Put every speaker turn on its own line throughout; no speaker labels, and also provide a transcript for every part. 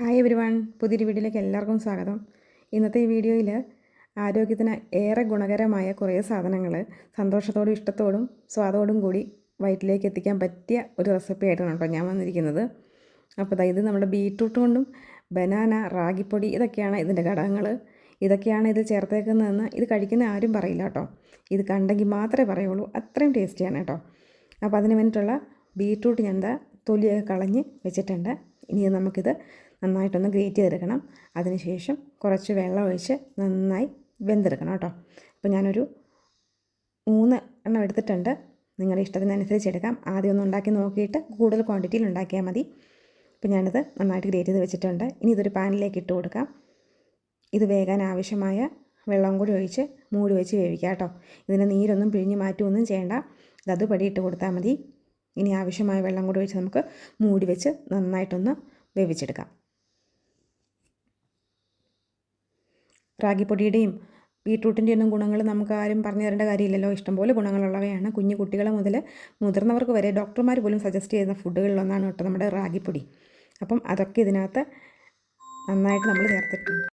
Hi everyone പുതിയൊരു വീഡിയോയിലേക്ക് എല്ലാവർക്കും സ്വാഗതം. ഇന്നത്തെ ഈ വീഡിയോയിൽ ആരോഗ്യത്തിന് ഏറെ ഗുണകരമായ കുറേ സാധനങ്ങൾ സന്തോഷത്തോടും ഇഷ്ടത്തോടും സ്വാദോടും കൂടി വയറ്റിലേക്ക് എത്തിക്കാൻ പറ്റിയ ഒരു റെസിപ്പി ആയിട്ടാണ് കേട്ടോ ഞാൻ വന്നിരിക്കുന്നത്. അപ്പോൾ ഇത് നമ്മുടെ ബീട്രൂട്ട് കൊണ്ടും ബനാന റാഗിപ്പൊടി ഇതൊക്കെയാണ് ഇതിന്റെ ഘടകങ്ങൾ ഇതൊക്കെയാണ് ഇത് ചേർത്തേക്കുന്നതെന്ന് ഇത് കഴിക്കുന്ന ആരും പറയില്ല കേട്ടോ. ഇത് കണ്ടെങ്കിൽ മാത്രമേ പറയുള്ളൂ. അത്രയും ടേസ്റ്റിയാണ് കേട്ടോ. അപ്പോൾ അതിന് വേണ്ടിയിട്ടുള്ള ബീട്രൂട്ട് ഞാൻ എന്താ തൊലിയൊക്കെ കളഞ്ഞ് വെച്ചിട്ടുണ്ട്. ഇനി നമുക്കിത് നന്നായിട്ടൊന്ന് ഗ്രേറ്റ് ചെയ്തെടുക്കണം. അതിനുശേഷം കുറച്ച് വെള്ളം ഒഴിച്ച് നന്നായി വെന്തെടുക്കണം കേട്ടോ. അപ്പോൾ ഞാനൊരു മൂന്ന് എണ്ണം എടുത്തിട്ടുണ്ട്. നിങ്ങളുടെ ഇഷ്ടത്തിനനുസരിച്ച് എടുക്കാം ആദ്യം ഒന്ന് ഉണ്ടാക്കി നോക്കിയിട്ട് കൂടുതൽ ക്വാണ്ടിറ്റിയിൽ ഉണ്ടാക്കിയാൽ മതി. അപ്പോൾ ഞാനിത് നന്നായിട്ട് ഗ്രേറ്റ് ചെയ്ത് വെച്ചിട്ടുണ്ട്. ഇനി ഇതൊരു പാനിലേക്ക് ഇട്ട് കൊടുക്കാം. ഇത് വേകാൻ ആവശ്യമായ വെള്ളം കൂടി ഒഴിച്ച് മൂടി വെച്ച് വേവിക്കാം കേട്ടോ. ഇതിന്റെ നീരൊന്നും പിഴിഞ്ഞ് മാറ്റുമൊന്നും ചെയ്യേണ്ട. ഇത് അതുപടി ഇട്ട് കൊടുത്താൽ മതി. ഇനി ആവശ്യമായ വെള്ളം കൂടി വെച്ച് നമുക്ക് മൂടി വെച്ച് നന്നായിട്ടൊന്ന് വേവിച്ചെടുക്കാം. റാഗിപ്പൊടിയുടെയും ബീട്രൂട്ടിന്റെ ഒന്നും ഗുണങ്ങൾ നമുക്ക് ആരും പറഞ്ഞു തരേണ്ട കാര്യമില്ലല്ലോ. ഇഷ്ടംപോലെ ഗുണങ്ങളുള്ളവയാണ്. കുഞ്ഞു കുട്ടികൾ മുതൽ മുതിർന്നവർക്ക് വരെ ഡോക്ടർമാർ പോലും സജസ്റ്റ് ചെയ്യുന്ന ഫുഡുകളിലൊന്നാണ് കേട്ടോ നമ്മുടെ റാഗിപ്പൊടി. അപ്പം അതൊക്കെ ഇതിനകത്ത് നന്നായിട്ട് നമ്മൾ ചേർത്തിട്ടുണ്ട്.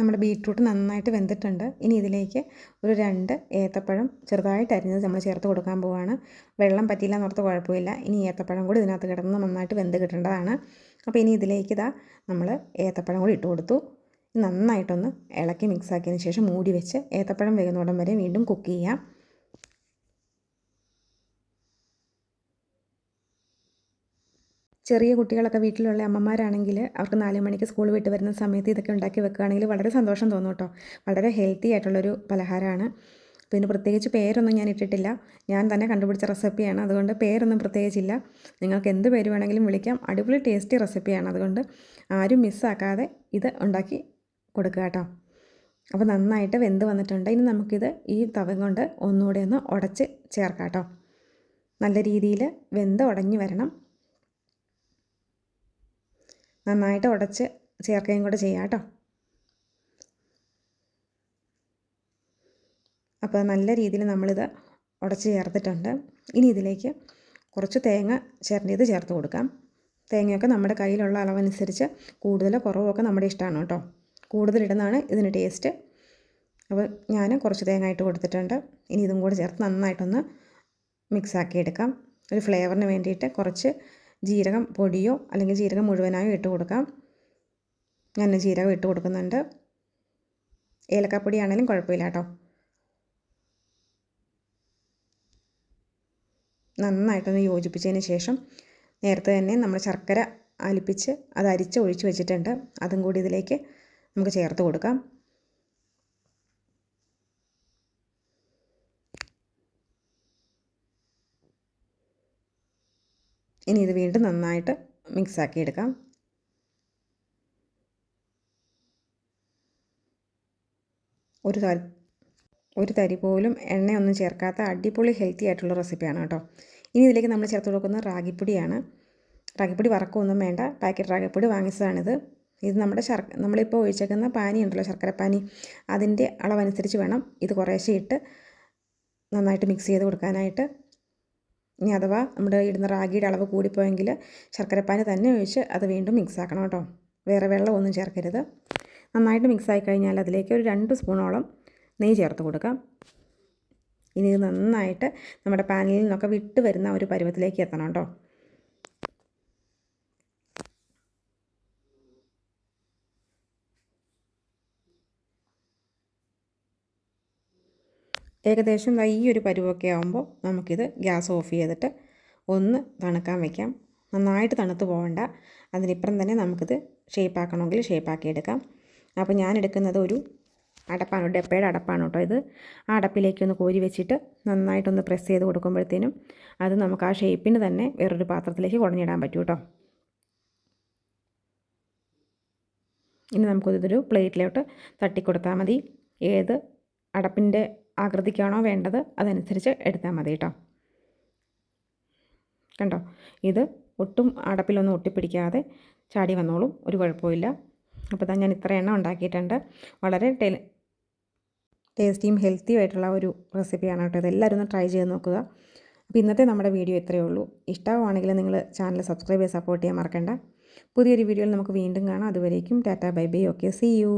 നമ്മുടെ ബീട്രൂട്ട് നന്നായിട്ട് വെന്തിട്ടുണ്ട്. ഇനി ഇതിലേക്ക് ഒരു രണ്ട് ഏത്തപ്പഴം ചെറുതായിട്ട് അരിഞ്ഞത് നമ്മൾ ചേർത്ത് കൊടുക്കാൻ പോവുകയാണ് വെള്ളം പറ്റിയില്ല എന്നോർത്ത് കുഴപ്പമില്ല. ഇനി ഏത്തപ്പഴം കൂടി ഇതിനകത്ത് കിടന്ന് നന്നായിട്ട് വെന്ത് കിട്ടേണ്ടതാണ്. അപ്പോൾ ഇനി ഇതിലേക്ക് ഇതാ നമ്മൾ ഏത്തപ്പഴം കൂടി ഇട്ട് കൊടുത്തു. നന്നായിട്ടൊന്ന് ഇളക്കി മിക്സാക്കിയതിന് ശേഷം മൂടി വെച്ച് ഏത്തപ്പഴം വേകുന്നോടം വരെ വീണ്ടും കുക്ക് ചെയ്യാം. ചെറിയ കുട്ടികളൊക്കെ വീട്ടിലുള്ള അമ്മമാരാണെങ്കിൽ അവർക്ക് നാല് മണിക്ക് സ്കൂൾ വിട്ട് വരുന്ന സമയത്ത് ഇതൊക്കെ ഉണ്ടാക്കി വെക്കുകയാണെങ്കിൽ വളരെ സന്തോഷം തോന്നും കേട്ടോ. വളരെ ഹെൽത്തി ആയിട്ടുള്ളൊരു പലഹാരമാണ്. പിന്നെ പ്രത്യേകിച്ച് പേരൊന്നും ഞാൻ ഇട്ടിട്ടില്ല. ഞാൻ തന്നെ കണ്ടുപിടിച്ച റെസിപ്പിയാണ് അതുകൊണ്ട് പേരൊന്നും പ്രത്യേകിച്ചില്ല. നിങ്ങൾക്ക് എന്ത് പേര് വേണമെങ്കിലും വിളിക്കാം. അടിപൊളി ടേസ്റ്റി റെസിപ്പിയാണ് അതുകൊണ്ട് ആരും മിസ്സാക്കാതെ ഇത് ഉണ്ടാക്കി കൊടുക്കുക കേട്ടോ. അപ്പോൾ നന്നായിട്ട് വെന്ത് വന്നിട്ടുണ്ട്. ഇനി നമുക്കിത് ഈ തവം കൊണ്ട് ഒന്നുകൂടെ ഒന്ന് ഉടച്ച് ചേർക്കാം കേട്ടോ. നല്ല രീതിയിൽ വെന്ത് ഉടഞ്ഞു വരണം. നന്നായിട്ട് ഉടച്ച് ചേർക്കുകയും കൂടെ ചെയ്യാം കേട്ടോ. അപ്പോൾ നല്ല രീതിയിൽ നമ്മളിത് ഉടച്ച് ചേർത്തിട്ടുണ്ട്. ഇനി ഇതിലേക്ക് കുറച്ച് തേങ്ങ ചേർത്തിയത് ചേർത്ത് കൊടുക്കാം. തേങ്ങയൊക്കെ നമ്മുടെ കയ്യിലുള്ള അളവനുസരിച്ച് കൂടുതലോ കുറവോ ഒക്കെ നമ്മുടെ ഇഷ്ടമാണ് കേട്ടോ. കൂടുതലിടുന്നതാണ് ഇതിന് ടേസ്റ്റ് അപ്പോൾ ഞാൻ കുറച്ച് തേങ്ങ ഇട്ട് കൊടുത്തിട്ടുണ്ട്. ഇനി ഇതും കൂടെ ചേർത്ത് നന്നായിട്ടൊന്ന് മിക്സ് ആക്കി എടുക്കാം ഒരു ഫ്ലേവറിന് വേണ്ടിയിട്ട് കുറച്ച് ജീരകം പൊടിയോ അല്ലെങ്കിൽ ജീരകം മുഴുവനായോ ഇട്ട് കൊടുക്കാം. ഞാൻ ജീരകം ഇട്ട് കൊടുക്കുന്നുണ്ട്. ഏലക്കാപ്പൊടി ആണെങ്കിലും കുഴപ്പമില്ല കേട്ടോ. നന്നായിട്ടൊന്ന് യോജിപ്പിച്ചതിന് ശേഷം നേരത്തെ തന്നെ നമ്മൾ ശർക്കര അലിപ്പിച്ച് അത് അരിച്ച് ഒഴിച്ച് വെച്ചിട്ടുണ്ട്. അതും കൂടി ഇതിലേക്ക് നമുക്ക് ചേർത്ത് കൊടുക്കാം. ഇനി ഇത് വീണ്ടും നന്നായിട്ട് മിക്സാക്കി എടുക്കാം ഒരു തരി ഒരു തരി പോലും എണ്ണയൊന്നും ചേർക്കാത്ത അടിപൊളി ഹെൽത്തി ആയിട്ടുള്ള റെസിപ്പിയാണ് കേട്ടോ. ഇനി ഇതിലേക്ക് നമ്മൾ ചേർത്ത് കൊടുക്കുന്ന റാഗിപ്പൊടിയാണ്. റാഗിപ്പൊടി വറക്കൊന്നും വേണ്ട. പാക്കറ്റ് റാഗിപ്പൊടി വാങ്ങിച്ചതാണിത്. ഇത് നമ്മുടെ ശർ നമ്മളിപ്പോൾ ഒഴിച്ചേക്കുന്ന പാനി ഉണ്ടല്ലോ ശർക്കരപ്പാനി അതിന്റെ അളവനുസരിച്ച് വേണം ഇത് കുറേശ്ശെ ഇട്ട് നന്നായിട്ട് മിക്സ് ചെയ്ത് കൊടുക്കാനായിട്ട്. ഇനി അഥവാ നമ്മുടെ ഇടുന്ന റാഗിയുടെ അളവ് കൂടിപ്പോയെങ്കിൽ ശർക്കരപ്പാനി തന്നെ ഒഴിച്ച് അത് വീണ്ടും മിക്സ് ആക്കണം കേട്ടോ. വേറെ വെള്ളമൊന്നും ചേർക്കരുത്. നന്നായിട്ട് മിക്സ് ആയി കഴിഞ്ഞാൽ അതിലേക്ക് ഒരു രണ്ട് സ്പൂണോളം നെയ്യ് ചേർത്ത് കൊടുക്കാം. ഇനി ഇത് നന്നായിട്ട് നമ്മുടെ പാനിൽ നിന്നൊക്കെ വിട്ട് വരുന്ന ഒരു പരുവത്തിലേക്ക് എത്തണം കേട്ടോ. ഏകദേശം ഈ ഒരു പരുവൊക്കെ ആകുമ്പോൾ നമുക്കിത് ഗ്യാസ് ഓഫ് ചെയ്തിട്ട് ഒന്ന് തണുക്കാൻ വയ്ക്കാം നന്നായിട്ട് തണുത്ത് പോകണ്ട അതിനിപ്പുറം തന്നെ നമുക്കിത് ഷേപ്പാക്കണമെങ്കിൽ ഷേപ്പാക്കി എടുക്കാം. അപ്പോൾ ഞാൻ എടുക്കുന്നത് ഒരു അടപ്പാണ് ഡപ്പയുടെ അടപ്പാണ് കേട്ടോ ഇത്. ആ അടപ്പിലേക്ക് ഒന്ന് കോരി വെച്ചിട്ട് നന്നായിട്ടൊന്ന് പ്രസ് ചെയ്ത് കൊടുക്കുമ്പോഴത്തേനും അത് നമുക്ക് ആ ഷേപ്പിന് തന്നെ വേറൊരു പാത്രത്തിലേക്ക് കുടഞ്ഞിടാൻ പറ്റും കേട്ടോ. ഇനി നമുക്കിതൊരു പ്ലേറ്റിലോട്ട് തട്ടിക്കൊടുത്താൽ മതി. ഏത് അടപ്പിന്റെ ആകൃതിക്കാണോ വേണ്ടത് അതനുസരിച്ച് എടുത്താൽ മതി കേട്ടോ. കണ്ടോ? ഇത് ഒട്ടും അടപ്പിലൊന്നും ഒട്ടിപ്പിടിക്കാതെ ചാടി വന്നോളും. ഒരു കുഴപ്പമില്ല അപ്പോൾ തന്നെ ഞാൻ ഇത്ര എണ്ണം ഉണ്ടാക്കിയിട്ടുണ്ട്. വളരെ ടേസ്റ്റിയും ഹെൽത്തിയും ആയിട്ടുള്ള ഒരു റെസിപ്പിയാണ് കേട്ടോ ഇതെല്ലാവരും ഒന്ന് ട്രൈ ചെയ്ത് നോക്കുക. അപ്പോൾ ഇന്നത്തെ നമ്മുടെ വീഡിയോ ഇത്രയേ ഉള്ളൂ. ഇഷ്ടമാണെങ്കിൽ നിങ്ങൾ ചാനൽ സബ്സ്ക്രൈബ് ചെയ്ത് സപ്പോർട്ട് ചെയ്യാൻ മറക്കണ്ട. പുതിയൊരു വീഡിയോയിൽ നമുക്ക് വീണ്ടും കാണാം. അതുവരേക്കും ta-ta bye bye. Okay see you.